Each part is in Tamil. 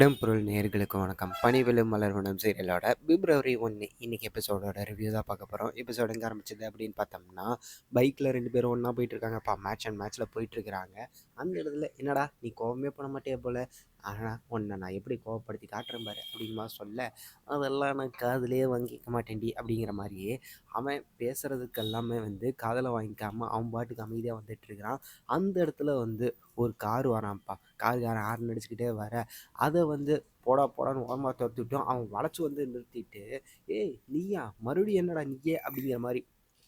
இடம்பொருள் நேர்களுக்கு வணக்கம். பனிவிலும் மலர்வனம் சீரியலோட பிப்ரவரி ஒன்று இன்னைக்கு எபிசோடோட ரிவ்யூ தான் பார்க்க போகிறோம் எபிசோடு எங்கே ஆரம்பிச்சது அப்படின்னு பார்த்தோம்னா பைக்கில் ரெண்டு பேரும் ஒன்றா போயிட்டு இருக்காங்கப்பா. மேட்ச் அண்ட் மேட்ச்சில் போயிட்டு இருக்கிறாங்க. அந்த இடத்துல என்னடா நீ கோவமே பண்ண மாட்டே போல. ஆனால் உன்னை நான் எப்படி கோவப்படுத்தி காட்டுறேன் பாரு அப்படின்மா சொல்ல அதெல்லாம் நான் காதுலேயே வாங்கிக்க மாட்டேன்டி அப்படிங்கிற மாதிரியே அவன் பேசுகிறதுக்கு எல்லாமே வந்து காதலை வாங்கிக்காமல் அவன் பாட்டுக்கு அமைதியாக வந்துட்டு இருக்கிறான் அந்த இடத்துல வந்து ஒரு கார் வரான்ப்பா. காருக்காரன் ஹார்ன் அடிச்சுக்கிட்டே வர அதை வந்து போடா போடான்னு ஓரமாக துரத்திவிட்டோம் அவன் வளைச்சி வந்து நிறுத்திட்டு ஏய் நீயா? மறுபடியும் என்னடா நீயே? அப்படிங்கிற மாதிரி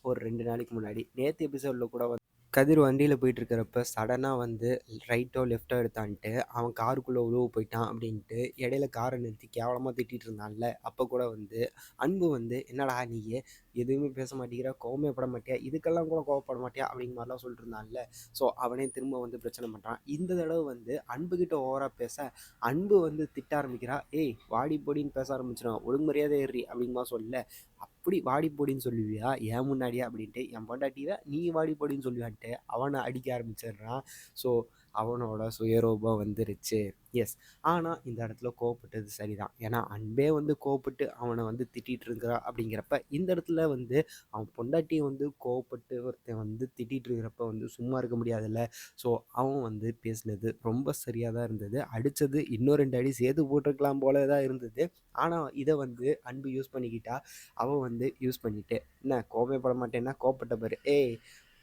ஒரு ரெண்டு நாளைக்கு முன்னாடி நேற்று எபிசோடில் கூட வந்து கதிர் வண்டியில் போயிட்டு இருக்கிறப்ப சடனாக வந்து ரைட்டோ லெஃப்ட்டோ எடுத்தான்ட்டு அவன் காருக்குள்ளே உழுவு போயிட்டான் அப்படின்ட்டு இடையில காரை நிறுத்தி கேவலமாக திட்டிகிட்டு இருந்தான்ல அப்போ கூட வந்து அன்பு வந்து என்னடா நீயே எதுவுமே பேச மாட்டேங்கிற கோவமே பட மாட்டியா? இதுக்கெல்லாம் கூட கோவப்பட மாட்டியா? அப்படிங்கிற மாதிரிலாம் சொல்லிட்டு இருந்தான்ல. ஸோ அவனே திரும்ப வந்து பிரச்சனை பண்ணுறான் இந்த தடவை வந்து அன்புக்கிட்ட ஓவராக பேச அன்பு வந்து திட்ட ஆரம்பிக்கிறா. ஏய் வாடி பொடின்னு பேச ஆரம்பிச்சிடும் ஒழுங்கு மரியாதை ஏறி அப்படிங்கிற சொல்ல எப்படி வாடி போடின்னு சொல்லுவியா? ஏன் முன்னாடியா? அப்படின்ட்டு என் பொண்டாட்டியை நீ வாடி போடின்னு சொல்லுவான்ட்டு அவனை அடிக்க ஆரம்பிச்சிடுறான். ஸோ அவனோட சுயரூபம் வந்துருச்சு. எஸ் ஆனால் இந்த இடத்துல கோவப்பட்டது சரிதான். ஏன்னா அன்பே வந்து கோவப்பட்டு அவனை வந்து திட்டிகிட்டு இருக்கிறா அப்படிங்கிறப்ப இந்த இடத்துல வந்து அவன் பொண்டாட்டியை வந்து கோவப்பட்டு ஒருத்தன் வந்து திட்டிகிட்டு இருக்கிறப்ப வந்து சும்மா இருக்க முடியாதுல்ல. ஸோ அவன் வந்து பேசினது ரொம்ப சரியாக தான் இருந்தது. அடித்தது இன்னும் ரெண்டு அடி சேர்த்து போட்டிருக்கலாம் போல தான் இருந்தது. ஆனால் இதை வந்து அன்பு யூஸ் பண்ணிக்கிட்டா அவன் வந்து யூஸ் பண்ணிட்டு என்ன கோபப்பட மாட்டேன்னா கோவப்பட்ட பாரு. ஏய்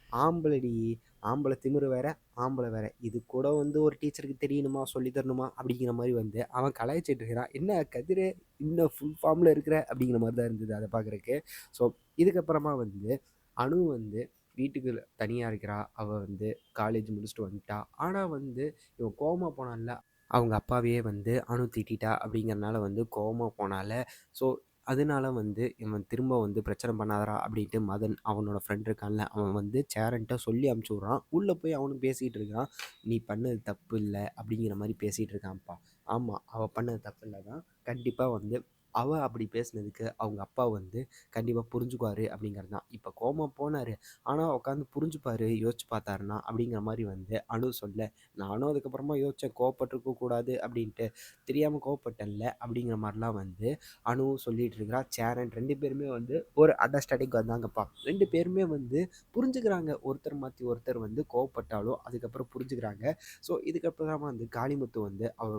ஆம்பளடி ஆம்பளை திமிரு வேற ஆம்பளை வேற. இது கூட வந்து ஒரு டீச்சருக்கு தெரியணுமா சொல்லி தரணுமா அப்படிங்கிற மாதிரி வந்து அவன் கலாய்ச்சிட்டு இருக்கிறான். என்ன கதிர் இன்னும் ஃபுல் ஃபார்மில் இருக்கிற அப்படிங்கிற மாதிரி தான் இருந்தது அதை பார்க்குறக்கு ஸோ இதுக்கப்புறமா வந்து அணு வந்து வீட்டுக்கு தனியாக இருக்கிறா. அவள் வந்து காலேஜ் முடிச்சுட்டு வந்துட்டா. ஆனால் வந்து இவன் கோமா போனான்ல. அவங்க அப்பாவையே வந்து அணு திட்டா அப்படிங்கிறனால வந்து கோவமாக போனால. ஸோ அதனால வந்து இவன் திரும்ப வந்து பிரச்சனை பண்ணாதரா அப்படின்ட்டு மதன் அவனோட ஃப்ரெண்ட் இருக்கான்ல அவன் வந்து சேரன்ட்ட சொல்லி அமுச்சு விட்றான். உள்ளே போய் அவனும் பேசிகிட்டு இருக்கான். நீ பண்ணது தப்பு இல்லை. அப்படிங்கிற மாதிரி பேசிகிட்டு இருக்கான்ப்பா. ஆமாம் அவள் பண்ணது தப்பு இல்லை தான். கண்டிப்பாக வந்து அவள் அப்படி பேசுனதுக்கு அவங்க அப்பா வந்து கண்டிப்பாக புரிஞ்சுக்குவாரு அப்படிங்கிறது தான். இப்போ கோமா போனார். ஆனால் உட்காந்து புரிஞ்சுப்பார் யோசிச்சு பார்த்தாருன்னா அப்படிங்கிற மாதிரி வந்து அணு சொல்ல நானும் அதுக்கப்புறமா யோசித்தேன் கோவப்பட்டிருக்க கூடாது அப்படின்ட்டு தெரியாமல் கோவப்பட்டல அப்படிங்கிற மாதிரிலாம் வந்து அணு சொல்லிட்டு இருக்கிறா. சேரன் ரெண்டு பேருமே வந்து ஒரு அண்டர்ஸ்டாண்டிங் வந்தாங்கப்பா. ரெண்டு பேருமே வந்து புரிஞ்சுக்கிறாங்க. ஒருத்தர் மாற்றி ஒருத்தர் வந்து கோவப்பட்டாலும் அதுக்கப்புறம் புரிஞ்சுக்கிறாங்க. ஸோ இதுக்கப்புறமா வந்து காளிமுத்து வந்து அவர்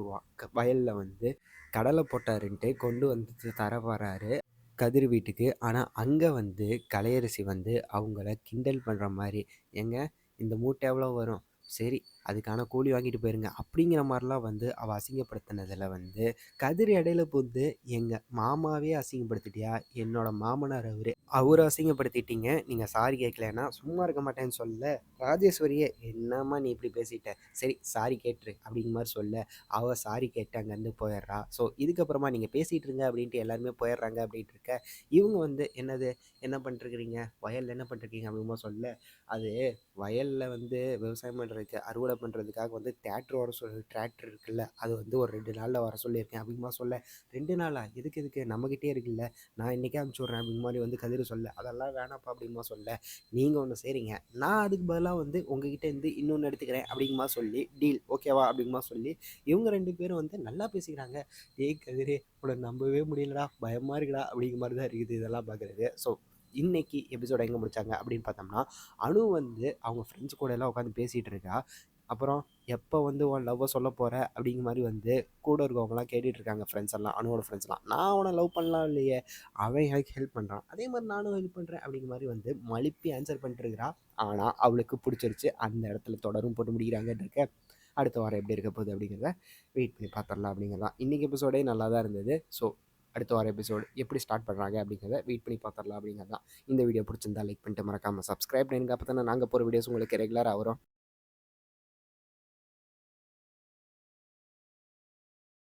வயலில் வந்து கடலை போட்டாருன்ட்டு கொண்டு வந்து தர வராரு கதிர் வீட்டுக்கு. ஆனால் அங்கே வந்து கலையரசி வந்து அவங்கள கிண்டல் பண்ணுற மாதிரி ஏங்க இந்த மூட்டை எவ்வளோ வரும்? சரி அதுக்கான கூலி வாங்கிட்டு போயிருங்க. அப்படிங்கிற மாதிரிலாம் வந்து அவள் அசிங்கப்படுத்தினதில் வந்து கதிர் இடையில புந்து எங்கள் மாமாவே அசிங்கப்படுத்திட்டியா? என்னோட மாமனார் அவர் அவரை அசிங்கப்படுத்திட்டீங்க. நீங்கள் சாரி கேட்கலன்னா சும்மா இருக்க மாட்டேன்னு சொல்ல. ராஜேஸ்வரியே என்னம்மா நீ இப்படி பேசிட்ட? சரி சாரி கேட்டுரு. அப்படிங்கிற மாதிரி சொல்ல அவள் சாரி கேட்டு அங்கேருந்து போயிடுறா. ஸோ இதுக்கப்புறமா நீங்கள் பேசிகிட்டு இருங்க அப்படின்ட்டு எல்லாருமே போயிடுறாங்க அப்படின்ட்டு இருக்க. இவங்க வந்து என்னது? என்ன பண்ணிருக்கிறீங்க வயலில் என்ன பண்ணிருக்கீங்க அப்படிமா சொல்ல அது வயலில் வந்து விவசாயம் பண்ணுறதுக்கு அறுவடை பண்ணுறதுக்காக வந்து தேட்ரு வர சொல்லி டிராக்டர் இருக்குல்ல அது வந்து ஒரு ரெண்டு நாளில் வர சொல்லியிருக்கேன். அப்படிமா சொல்ல ரெண்டு நாளா? எதுக்கு எதுக்கு? நம்மக்கிட்டே இருக்குல்ல. நான் இன்றைக்கே அனுப்பிச்சி விட்றேன் அப்படிங்க மாதிரி வந்து கதிர் சொல்ல அதெல்லாம் வேணாப்பா அப்படிமா சொல்ல நீங்கள் ஒன்று செய்கிறீங்க நான் அதுக்கு பதிலாக வந்து உங்ககிட்ட இருந்து இன்னொன்று எடுத்துக்கிறேன் அப்படிங்கமா சொல்லி டீல் ஓகேவா அப்படிங்கமா சொல்லி இவங்க ரெண்டு பேரும் வந்து நல்லா பேசிக்கிறாங்க. ஏய் கதிரே உன்னை நம்பவே முடியலடா. பயமாக இருக்குடா அப்படிங்கிற மாதிரி தான் இருக்குது இதெல்லாம் பார்க்குறது ஸோ இன்னைக்கு எபிசோட் எங்கே முடிச்சாங்க அப்படின்னு பார்த்தோம்னா அனு வந்து அவங்க ஃப்ரெண்ட்ஸ் கூட எல்லாம் உட்காந்து பேசிகிட்டு இருக்கா. அப்புறம் எப்போ வந்து உன் லவ்வை சொல்ல போகிற அப்படிங்கிற மாதிரி வந்து கூட இருக்கவங்களாம் கேட்டுட்டு இருக்காங்க ஃப்ரெண்ட்ஸ் எல்லாம் அவனோட ஃப்ரெண்ட்ஸ்லாம் நான் அவனை லவ் பண்ணலாம் இல்லையே. அவன் எனக்கு ஹெல்ப் பண்ணுறான் அதே மாதிரி நானும் ஹெல்ப் பண்ணுறேன் அப்படிங்கிற மாதிரி வந்து மலிப்பி ஆன்சர் பண்ணிட்டு ஆனால் அவளுக்கு பிடிச்சிருச்சு. அந்த இடத்துல தொடரும் போட்டு முடிக்கிறாங்கன்னு இருக்க அடுத்த வாரம் எப்படி இருக்க போகுது அப்படிங்கிறத வெயிட் பண்ணி பார்த்துடலாம் அப்படிங்கிறதான் இன்றைக்கி எபிசோடே நல்லா தான் இருந்தது. ஸோ அடுத்த வார எபிசோடு எப்படி ஸ்டார்ட் பண்ணுறாங்க அப்படிங்கிறத வெயிட் பண்ணி பார்த்துடலாம் அப்படிங்கிறது தான் இந்த வீடியோ பிடிச்சிருந்தா லைக் பண்ணிட்டு மறக்காமல் சப்ஸ்கிரைப் பண்ணுங்க அப்போ தானே நாங்கள் போகிற வீடியோஸ் உங்களுக்கு ரெகுலராக வரும்.